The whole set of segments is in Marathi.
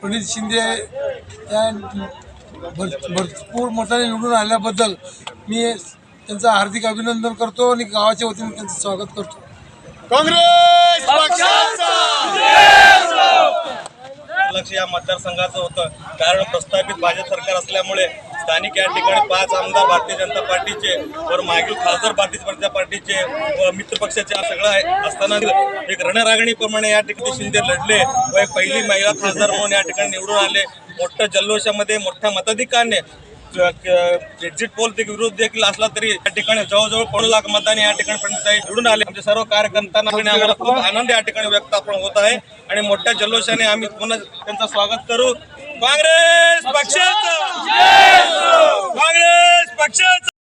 प्रणित शिंदे त्या भर भरपूर मताने निवडून आल्याबद्दल मी त्यांचं हार्दिक अभिनंदन करतो आणि गावाच्या वतीने त्यांचं स्वागत करतो. काँग्रेस पक्षाचा! लक्ष या मतदारसंघाचं होतं. कारण प्रस्थापित भाजप सरकार असल्यामुळे स्थानिक या ठिकाणी पाच आमदार भारतीय जनता पार्टीचे वर मागील खासदार भारतीय जनता पार्टीचे मित्र पक्षाचे सगळं आहे. असताना एक रणरागणीप्रमाणे या ठिकाणी शिंदे लढले व एक पहिली महिला खासदार म्हणून या ठिकाणी निवडून आले. मोठ्या जल्लोषामध्ये मोठ्या मताधिकाराने एक्झिट पोल विरोध देखील असला तरी या ठिकाणी जवळजवळ पडू लाख मतदान या ठिकाणी निवडून आले. आमचे सर्व कार्यकर्त्यांना आम्हाला खूप आनंद या ठिकाणी व्यक्त आपण होत आहे. आणि मोठ्या जल्लोषाने आम्ही पुन्हा त्यांचं स्वागत करू. काँग्रेस पक्षाचं! काँग्रेस पक्षाचं!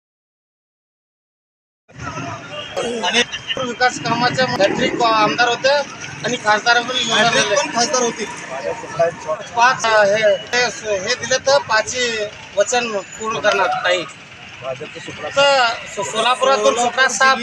आणि विकास कामाच्या हॅट्रिक आमदार होते आणि खासदार पण. खासदार होते पाच हे हे दिले तर पाचही वचन पूर्ण करणार ताई तर सोलापुरातून सुकास साहेब